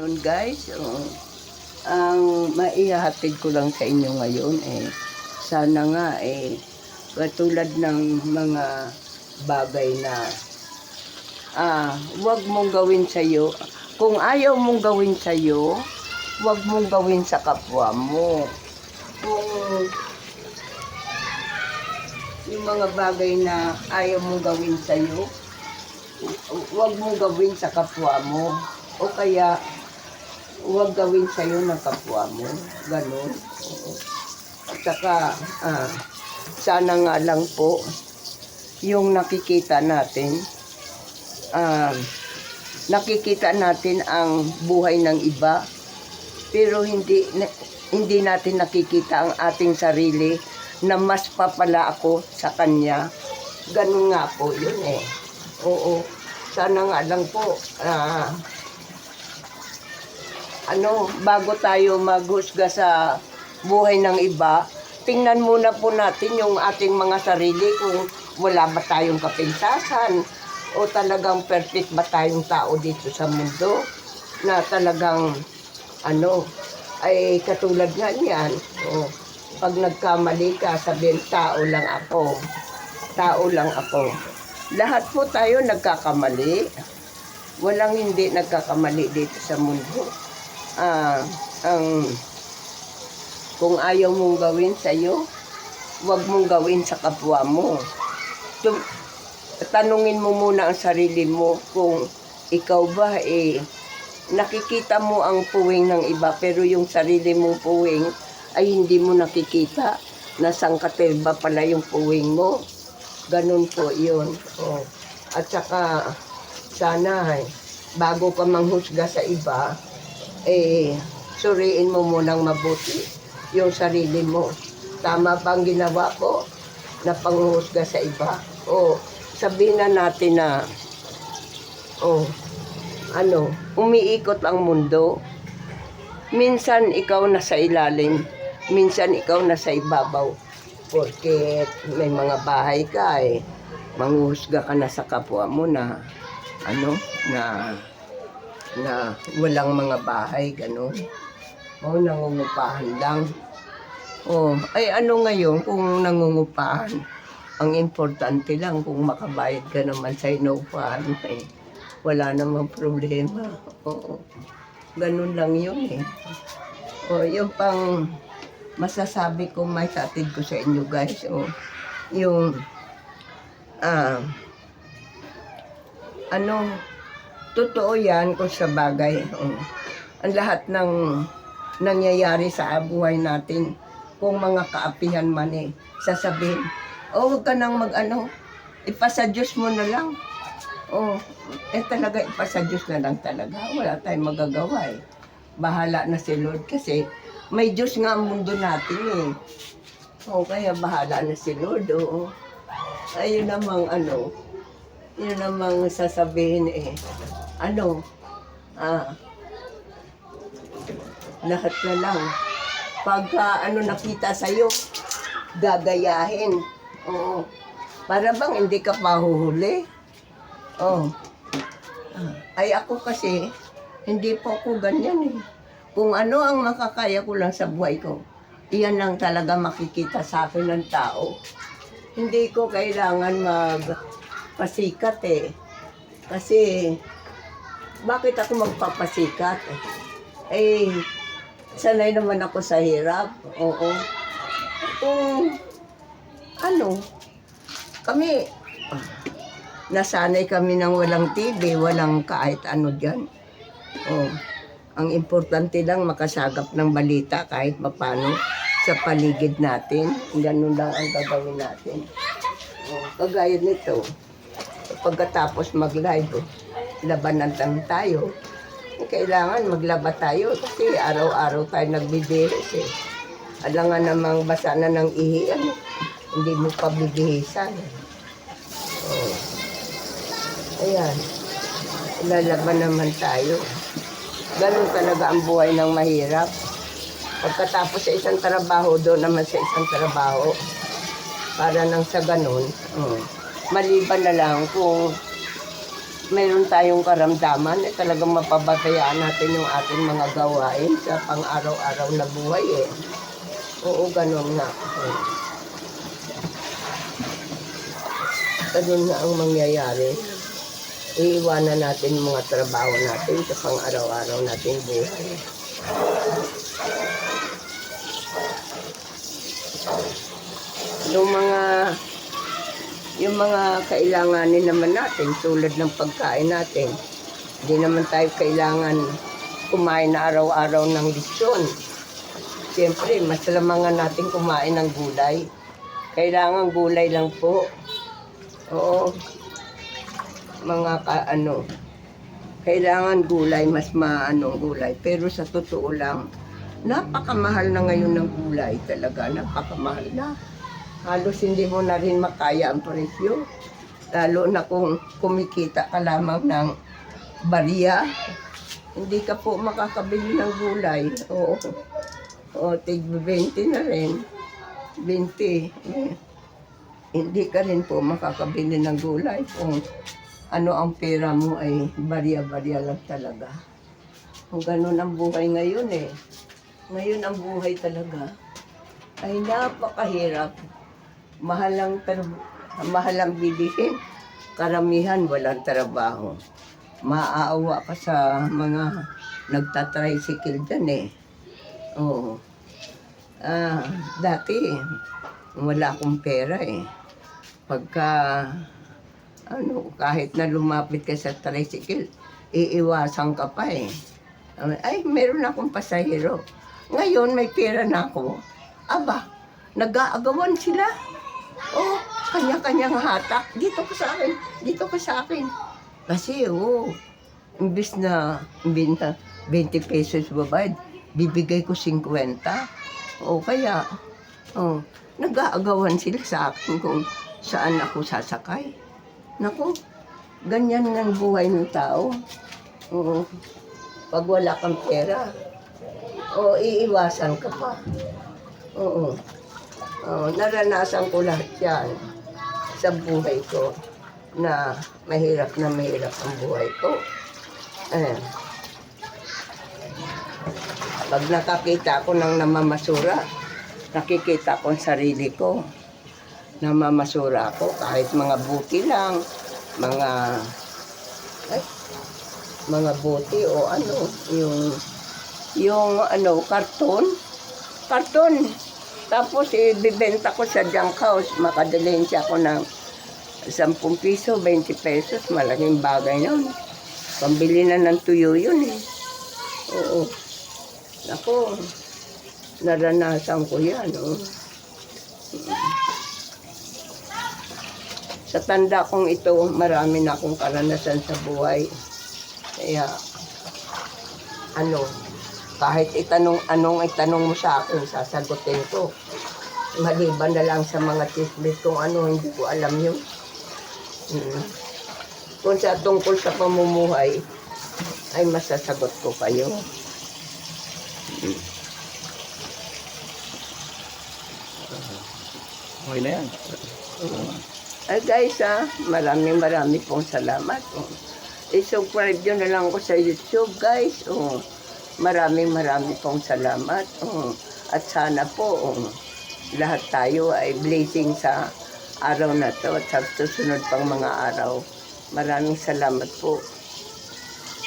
Noon guys, oh, ang maihahatid ko lang sa inyo ngayon eh, sana nga eh, katulad ng mga bagay na ah, wag mong gawin sa iyo. Kung ayaw mong gawin sa iyo, wag mong gawin sa kapwa mo. Kung yung mga bagay na ayaw mong gawin sa iyo, wag mong gawin sa kapwa mo. O kaya, huwag gawin sa'yo ng kapwa mo. Ganon. Oo. At saka, ah, sana nga lang po, yung nakikita natin, ah, nakikita natin ang buhay ng iba, pero hindi hindi natin nakikita ang ating sarili na mas papala ako sa kanya. Ganun nga po yun eh. Oo. Sana nga lang po, ah, ano, bago tayo maghusga sa buhay ng iba, tingnan muna po natin yung ating mga sarili kung wala ba tayong kapintasan o talagang perfect ba tayong tao dito sa mundo na talagang ano ay katulad nga niyan. O, pag nagkamali ka sabihin tao lang ako. Tao lang ako. Lahat po tayo nagkakamali. Walang hindi nagkakamali dito sa mundo ah, ang kung ayaw mong gawin sa iyo, huwag mong gawin sa kapwa mo. Tum- tanungin mo muna ang sarili mo kung ikaw ba eh nakikita mo ang puwing ng iba pero yung sarili mong puwing ay hindi mo nakikita na sangkatil ba pala yung puwing mo. Ganun po yun. Oh. At saka sana eh, bago ka manghusga sa iba, eh, suriin mo munang mabuti yung sarili mo. Tama ba ang ginawa ko na panghusga sa iba? O sabihin na natin na, o ano, umiikot ang mundo. Minsan ikaw nasa ilalim, minsan ikaw nasa ibabaw. Porque may mga bahay ka eh, manghusga ka na sa kapwa mo na, ano, na na walang mga bahay, gano'n. O, nangungupahan lang. O, ay ano ngayon kung nangungupahan? Ang importante lang kung makabayad ka naman sa inuupahan, eh, wala namang problema. Oo. Ganun lang yun eh. O, yung pang masasabi ko, may satid ko sa inyo guys. O, yung, ah, ano, totoo yan kung sa bagay. Oh. Ang lahat ng nangyayari sa buhay natin, kung mga kaapihan man eh, sasabihin, oh, huwag ka nang mag-ano, ipasa Diyos mo na lang. Oh, eh talaga ipasa Diyos na lang talaga. Wala tayong magagawa eh. Bahala na si Lord kasi may Diyos nga ang mundo natin eh. Oh, kaya bahala na si Lord, oo. Ayun namang ano, yun namang sasabihin eh, ano, ah, lahat na lang. Pagka ano nakita sa'yo, gagayahin. Oo. Para bang hindi ka pahuhuli. Oo. Ah, Ay ako kasi, hindi po ako ganyan eh. Kung ano ang makakaya ko lang sa buhay ko, iyan lang talaga makikita sa akin ng tao. Hindi ko kailangan magpasikat eh. Kasi, bakit ako magpapasikat? Eh, sanay naman ako sa hirap. Oo. Kung, ano, kami, nasanay kami ng walang TV, walang kahit ano dyan. Oh, ang importante lang makasagap ng balita kahit mapano sa paligid natin. Ganun lang ang gagawin natin. Oh, kagaya nito, pagkatapos mag-live, oh, labanan lang tayo. Kailangan maglaba tayo kasi araw-araw tayo nagbibiris eh. Alangan namang basa na ng ihi, ano, hindi mo pa bibihisan. Oh. Ayan. Lalaban naman tayo. Ganun talaga ang buhay ng mahirap. Pagkatapos sa isang trabaho, doon naman sa isang trabaho. Para nang sa ganun, mm, maliban na lang kung meron tayong karamdaman, eh talagang mapabatayaan natin yung ating mga gawain sa pang-araw-araw na buhay eh. Oo, ganun nga. Oo. Ganun nga ang mangyayari. Iiwanan natin mga trabaho natin sa pang-araw-araw nating buhay. Yung mga yung mga kailanganin naman natin tulad ng pagkain natin. Hindi naman tayo kailangan kumain araw-araw ng lisyon. Siyempre, mas lamangan natin kumain ng gulay. Kailangan gulay lang po. Oo. Mga ka, ano, kailangan gulay, mas maano gulay. Pero sa totoo lang, napakamahal na ngayon ng gulay talaga. Napakamahal na. Halos hindi mo na rin makaya ang presyo. Lalo na kung kumikita ka lamang ng bariya. Hindi ka po makakabili ng gulay. Oo. O, tig 20 na rin. 20. Eh, Hindi ka rin po makakabili ng gulay kung ano ang pera mo ay bariya-bariya lang talaga. Kung ganun ang buhay ngayon eh. Ngayon ang buhay talaga ay napakahirap. Mahal ang, tra- mahal ang bilihin. Karamihan walang trabaho. Maaawa ka sa mga nagtatricycle dyan eh. Oo. Ah, dati, wala akong pera eh. Pagka, ano, kahit na lumapit ka sa tricycle, iiwasan ka pa eh. Ay, meron akong pasahero. Ngayon, may pera na ako. Aba, nag-aagawan sila. Oh, kanya-kanyang hatak. Dito ka sa akin, dito ka sa akin. Kasi, oh, imbis na, imbis na 20 pesos babayad, bibigay ko 50. O kaya, oh, nag-aagawan sila sa akin kung saan ako sasakay. Naku, ganyan ang buhay ng tao. Oo. Pag wala kang pera, o iiwasan ka pa. Oo. Oo, naranasan ko lahat yan sa buhay ko na mahirap na mahirap ang buhay ko. Eh, pag nakakita ko ng namamasura, nakikita ko ang sarili ko. Namamasura ako kahit mga buti lang, mga ay, mga buti o ano, yung yung ano, karton. Karton. Tapos ibibenta ko sa junk house, makadalensya ko ng 10 piso, 20 pesos, malaking bagay yun. Pambili na ng tuyo yun eh. Oo. Ako, naranasan ko yan. Oh. Sa tanda kong ito, marami na akong karanasan sa buhay. Kaya, ano, kahit itanong, anong itanong mo sa akin, sasagutin ko. Maliban na lang sa mga chismis kung ano, hindi ko alam yun. Mm. Kung sa tungkol sa pamumuhay, ay masasagot ko kayo. Okay na yan. Ay guys ha, maraming maraming pong salamat. Oh. I-subscribe nyo na lang ko sa YouTube guys. Oh. Maraming maraming pong salamat. Oh. At sana po oh, lahat tayo ay blessing sa araw na to at sa susunod pang mga araw. Maraming salamat po.